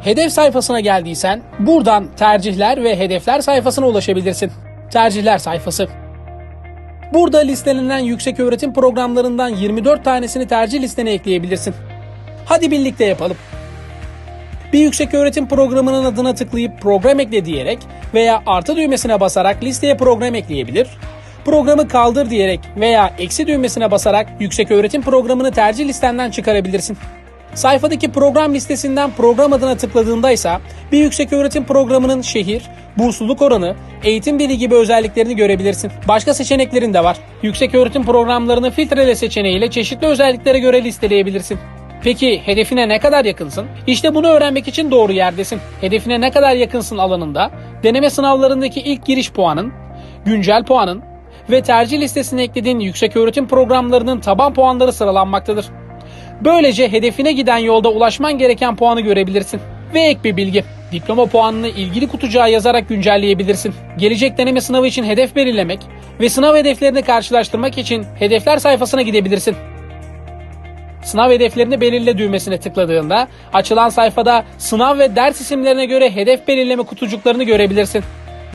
Hedef sayfasına geldiysen buradan tercihler ve hedefler sayfasına ulaşabilirsin. Tercihler sayfası. Burada listelenen yüksek öğretim programlarından 24 tanesini tercih listene ekleyebilirsin. Hadi birlikte yapalım. Bir yüksek öğretim programının adına tıklayıp program ekle diyerek veya artı düğmesine basarak listeye program ekleyebilir. Programı kaldır diyerek veya eksi düğmesine basarak yüksek öğretim programını tercih listenden çıkarabilirsin. Sayfadaki program listesinden program adına tıkladığında ise bir yüksek öğretim programının şehir, bursluluk oranı, eğitim dili gibi özelliklerini görebilirsin. Başka seçeneklerin de var. Yüksek öğretim programlarını filtrele seçeneğiyle çeşitli özelliklere göre listeleyebilirsin. Peki hedefine ne kadar yakınsın? İşte bunu öğrenmek için doğru yerdesin. Hedefine ne kadar yakınsın alanında deneme sınavlarındaki ilk giriş puanın, güncel puanın ve tercih listesine eklediğin yüksek öğretim programlarının taban puanları sıralanmaktadır. Böylece hedefine giden yolda ulaşman gereken puanı görebilirsin. Ve ek bir bilgi. Diploma puanını ilgili kutucuğa yazarak güncelleyebilirsin. Gelecek deneme sınavı için hedef belirlemek ve sınav hedeflerini karşılaştırmak için hedefler sayfasına gidebilirsin. Sınav hedeflerini belirle düğmesine tıkladığında açılan sayfada sınav ve ders isimlerine göre hedef belirleme kutucuklarını görebilirsin.